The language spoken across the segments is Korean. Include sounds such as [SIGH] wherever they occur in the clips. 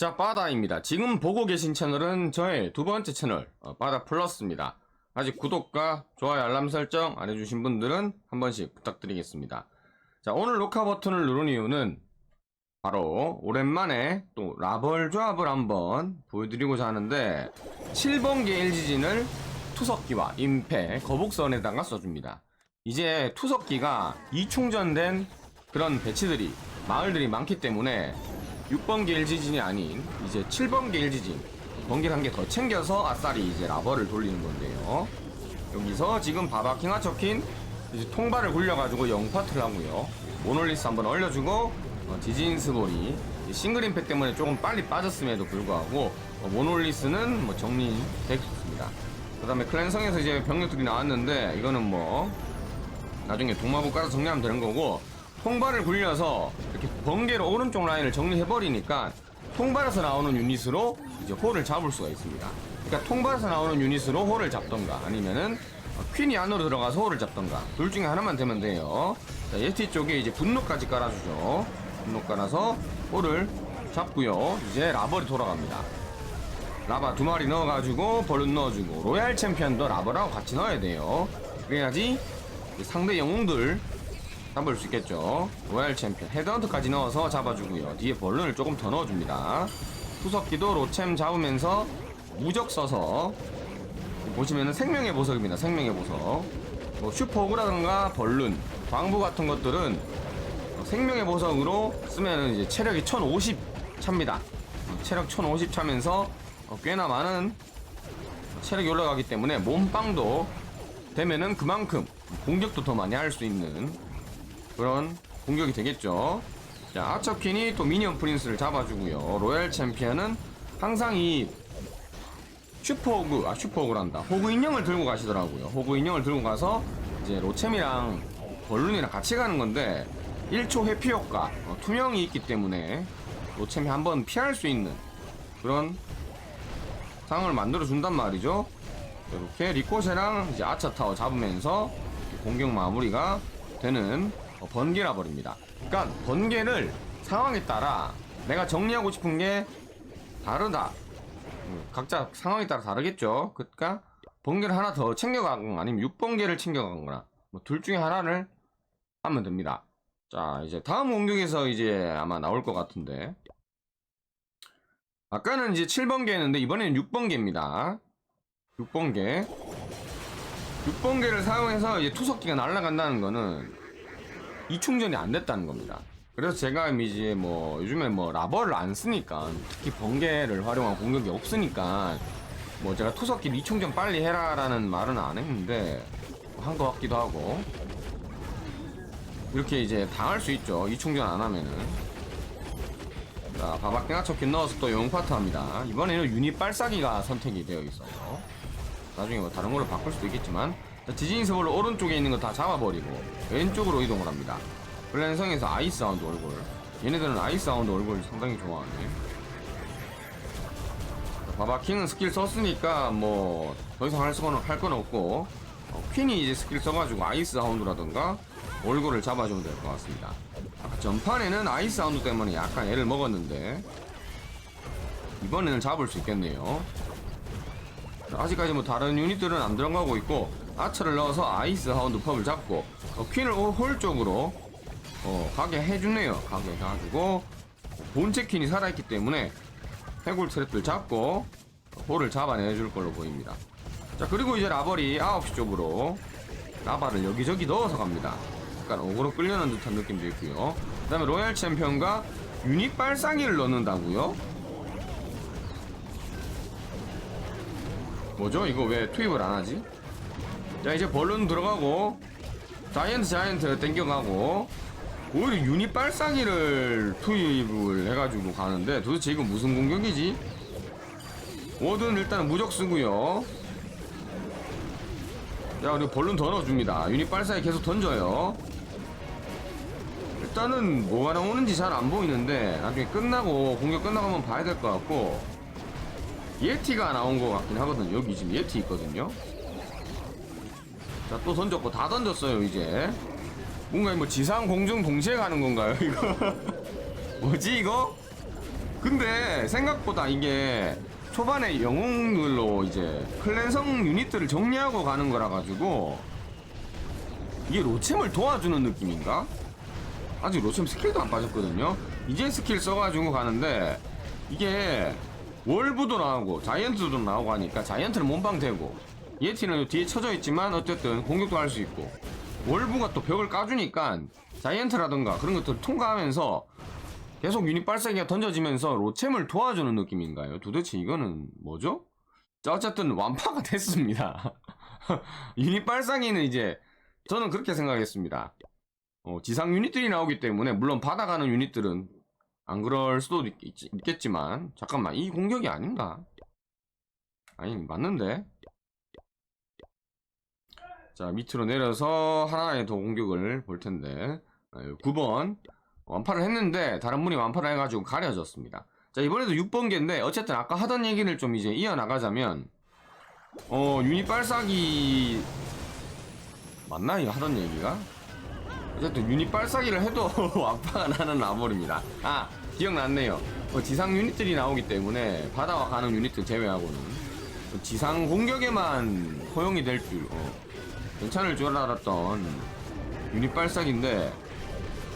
자, 바다입니다. 지금 보고 계신 채널은 저의 두 번째 채널, 어, 바다 플러스입니다. 아직 구독과 좋아요, 알람 설정 안 해주신 분들은 한 번씩 부탁드리겠습니다. 자, 오늘 녹화 버튼을 누른 이유는 바로 오랜만에 또 라벌 조합을 한번 보여드리고자 하는데 7번기 LG진을 투석기와 임패, 거북선에다가 써줍니다. 이제 투석기가 이충전된 그런 배치들이 마을들이 많기 때문에 6번기 LG진이 아닌 이제 7번기 LG진 번개를 한개 더 챙겨서 아싸리 이제 라버를 돌리는 건데요. 여기서 지금 바바킹가 적힌 이제 통발을 굴려가지고 0파트를 하고요. 모놀리스 한번 얼려주고 어, 디진스볼이 싱글 임팩 때문에 조금 빨리 빠졌음에도 불구하고 어, 모놀리스는 뭐 정리됐습니다. 그 다음에 클랜성에서 이제 병력들이 나왔는데 이거는 뭐 나중에 동마부 깔아서 정리하면 되는 거고 통발을 굴려서 이렇게 번개로 오른쪽 라인을 정리해버리니까 통발에서 나오는 유닛으로 이제 홀을 잡을 수가 있습니다. 그러니까 통발에서 나오는 유닛으로 홀을 잡던가 아니면은 어, 퀸이 안으로 들어가서 홀을 잡던가 둘 중에 하나만 되면 돼요. 자, 예티 쪽에 이제 분노까지 깔아주죠. 분노 깔아서 홀을 잡고요. 이제 라벌이 돌아갑니다. 라바 두 마리 넣어가지고 벌룬 넣어주고 로얄 챔피언도 라버라고 같이 넣어야 돼요. 그래야지 상대 영웅들 잡을 수 있겠죠. 로얄 챔피언 헤드헌트까지 넣어서 잡아주고요. 뒤에 벌룬을 조금 더 넣어줍니다. 투석기도 로챔 잡으면서 무적 써서 보시면은 생명의 보석입니다. 생명의 보석. 뭐 슈퍼오그라든가 벌룬, 광부 같은 것들은 생명의 보석으로 쓰면은 이제 체력이 1050 찹니다. 체력 1050 차면서 어, 꽤나 많은 체력이 올라가기 때문에 몸빵도 되면은 그만큼 공격도 더 많이 할 수 있는 그런 공격이 되겠죠. 자, 아처퀸이 또 미니언 프린스를 잡아주고요. 로얄 챔피언은 항상 이 슈퍼 호그, 아, 슈퍼 호그란다. 호그 인형을 들고 가시더라고요. 호그 인형을 들고 가서 이제 로챔이랑 벌룬이랑 같이 가는 건데 1초 회피 효과, 어, 투명이 있기 때문에 로챔이 한번 피할 수 있는 그런 상황을 만들어 준단 말이죠. 이렇게 리코세랑 이제 아차 타워 잡으면서 공격 마무리가 되는 어, 번개라 버립니다. 그러니까 번개를 상황에 따라 내가 정리하고 싶은 게 다르다. 음, 각자 상황에 따라 다르겠죠. 그러니까 번개를 하나 더 챙겨가거나 아니면 6번개를 챙겨가거나 뭐 둘 중에 하나를 하면 됩니다. 자 이제 다음 공격에서 이제 아마 나올 것 같은데 아까는 이제 7번개였는데 이번에는 6번개입니다. 6번개 6번개를 사용해서 이제 투석기가 날아간다는 거는 이 충전이 안 됐다는 겁니다. 그래서 제가 이제 뭐 요즘에 뭐 라버를 안 쓰니까 특히 번개를 활용한 공격이 없으니까 뭐 제가 투석기 이충전 빨리 해라라는 말은 안 했는데 한 것 같기도 하고 이렇게 이제 당할 수 있죠. 이충전 안 하면은 자 바바킹아 척킨 넣어서 또 영파트 합니다. 이번에는 유닛 빨싸기가 선택이 되어 있어요. 나중에 뭐 다른 걸로 바꿀 수도 있겠지만 자, 디즈니스볼로 오른쪽에 있는 거 다 잡아버리고 왼쪽으로 이동을 합니다. 블렌성에서 아이스 사운드 얼굴 얘네들은 아이스 사운드 얼굴 상당히 좋아하네. 자, 바바킹은 스킬 썼으니까 뭐 더 이상 할 수는 할 건 없고 어, 퀸이 이제 스킬 써가지고 아이스 사운드라던가 얼굴을 잡아주면 될 것 같습니다. 아까 전판에는 아이스 사운드 때문에 약간 애를 먹었는데 이번에는 잡을 수 있겠네요. 아직까지 뭐 다른 유닛들은 안 들어가고 있고 아처를 넣어서 아이스 하운드 펍을 잡고 어, 퀸을 홀- 홀 쪽으로 어, 가게 해주네요. 가게 해가지고. 본체 퀸이 살아있기 때문에 해골 트랩들 잡고 홀을 잡아내줄 걸로 보입니다. 자 그리고 이제 라벌이 9시 쪽으로 라바를 여기저기 넣어서 갑니다. 약간 어그로 끌려는 듯한 느낌도 있고요. 그 다음에 로얄 챔피언과 유닛 발상기를 넣는다고요? 뭐죠? 이거 왜 투입을 안 하지? 자 이제 벌룬 들어가고 자이언트 자이언트 땡겨가고 오히려 유닛 발사기를 투입을 해가지고 가는데 도대체 이거 무슨 공격이지? 워든 일단 무적 쓰고요 자 그리고 벌룬 더 넣어줍니다 유닛 발사기 계속 던져요 일단은 뭐가 나오는지 잘 안 보이는데 나중에 끝나고 공격 끝나고 한번 봐야 될 것 같고 예티가 나온 것 같긴 하거든요. 여기 지금 예티 있거든요. 자, 또 던졌고, 다 던졌어요, 이제. 뭔가 뭐 지상, 공중 동시에 가는 건가요, [LAUGHS] 이거? 뭐지, 이거? 근데 생각보다 이게 초반에 영웅들로 이제 클랜성 유닛들을 정리하고 가는 거라 가지고 이게 로챔을 도와주는 느낌인가? 아직 로챔 스킬도 안 빠졌거든요. 이제 스킬 써가지고 가는데 이게 월브도 나오고 자이언트도 나오고 하니까 자이언트는 몸방되고 예티는 뒤에 쳐져 있지만 어쨌든 공격도 할 수 있고 월브가 또 벽을 까주니까 자이언트라든가 그런 것들을 통과하면서 계속 유닛 발사기가 던져지면서 로챔을 도와주는 느낌인가요? 도대체 이거는 뭐죠? 자, 어쨌든 완파가 [LAUGHS] 됐습니다. [LAUGHS] 유닛 발사기는 이제 저는 그렇게 생각했습니다. 어, 지상 유닛들이 나오기 때문에 물론 받아가는 유닛들은 안 그럴 수도 있, 겠지만 잠깐만 이 공격이 아닌가? 아니 맞는데? 자 밑으로 내려서 하나의 더 공격을 볼 텐데 9번 완파를 했는데 다른 분이 완파를 해가지고 가려졌습니다. 자 이번에도 6번 개인데 어쨌든 아까 하던 얘기를 좀 이제 이어나가자면 어 유닛 발사기 맞나 이거 하던 얘기가? 어쨌든 유닛 발사기를 해도 [LAUGHS] 완파가 나는 나버립니다. 아 기억났네요. 어, 지상 유닛들이 나오기 때문에 바다와 가는 유닛들 제외하고는 어, 지상 공격에만 허용이 될 줄 어, 괜찮을 줄 알았던 유닛 발사기인데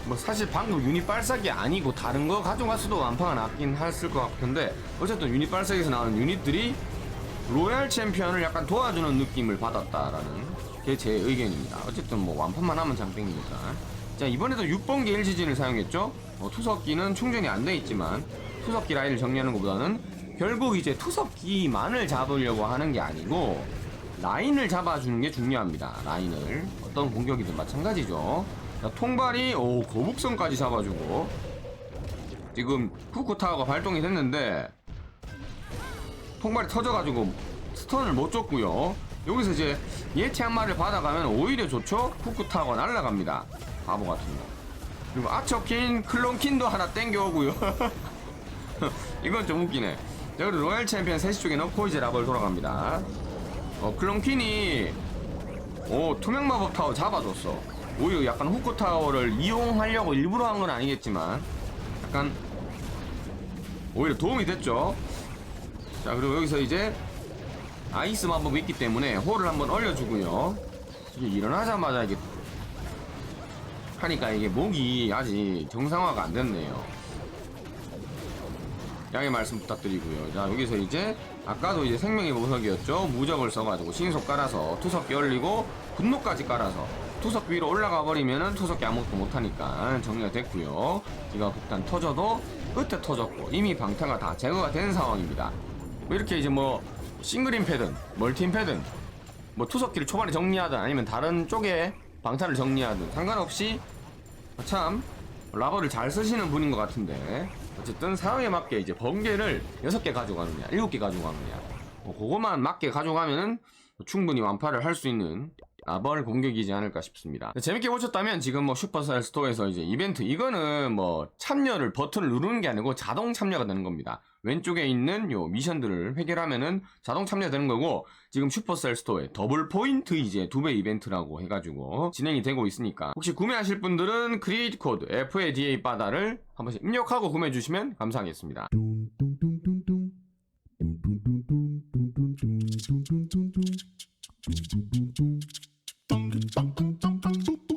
뭐 사실 방금 유닛 발사기 아니고 다른 거 가져갔어도 완파가 낫긴 했을 것 같은데 어쨌든 유닛 발사기에서 나오는 유닛들이 로얄 챔피언을 약간 도와주는 느낌을 받았다라는 게 제 의견입니다. 어쨌든 뭐 완판만 하면 장땡이니까. 자 이번에도 6번 게 LG진을 사용했죠. 어, 투석기는 충전이 안 돼 있지만 투석기 라인을 정리하는 것보다는 결국 이제 투석기만을 잡으려고 하는 게 아니고 라인을 잡아주는 게 중요합니다. 라인을 어떤 공격이든 마찬가지죠. 자, 통발이 오 거북선까지 잡아주고 지금 후쿠타워가 발동이 됐는데 통발이 터져가지고 스턴을 못 줬고요. 여기서 이제 예티 한 마리를 받아가면 오히려 좋죠. 후쿠타워가 날아갑니다. 바보 같은 거. 그리고 아처킨, 클론킨도 하나 땡겨오고요. [LAUGHS] 이건 좀 웃기네. 자, 그리고 로얄 챔피언 3시 쪽에 넣고 이제 라벌 돌아갑니다. 어, 클론킨이 오 투명 마법 타워 잡아줬어. 오히려 약간 후쿠 타워를 이용하려고 일부러 한 건 아니겠지만 약간 오히려 도움이 됐죠. 자 그리고 여기서 이제 아이스 마법이 있기 때문에 홀을 한번 얼려주고요. 이게 일어나자마자 이게 하니까 이게 목이 아직 정상화가 안 됐네요. 양해 말씀 부탁드리고요. 자 여기서 이제 아까도 이제 생명의 보석이었죠. 무적을 써가지고 신속 깔아서 투석기 얼리고 분노까지 깔아서 투석 위로 올라가 버리면은 투석기 아무것도 못하니까 정리가 됐고요. 이가 폭탄 터져도 끝에 터졌고 이미 방탄가 다 제거가 된 상황입니다. 뭐 이렇게 이제 뭐 싱글인 패든 멀티인 패든 뭐 투석기를 초반에 정리하든 아니면 다른 쪽에 방탄을 정리하든 상관없이 참. 라버를 잘 쓰시는 분인 것 같은데. 어쨌든 상황에 맞게 이제 번개를 6개 가져가느냐 7개 가져가느냐. 뭐 그거만 맞게 가져가면은 충분히 완파를 할 수 있는 라벌 공격이지 않을까 싶습니다. 재밌게 보셨다면 지금 뭐 슈퍼셀 스토어에서 이제 이벤트 이거는 뭐 참여를 버튼을 누르는 게 아니고 자동 참여가 되는 겁니다. 왼쪽에 있는 요 미션들을 해결하면은 자동 참여되는 거고 지금 슈퍼셀 스토어에 더블 포인트 이제 두 배 이벤트라고 해가지고 진행이 되고 있으니까 혹시 구매하실 분들은 크리에이트 코드 FADA 바다를 한 번씩 입력하고 구매해 주시면 감사하겠습니다.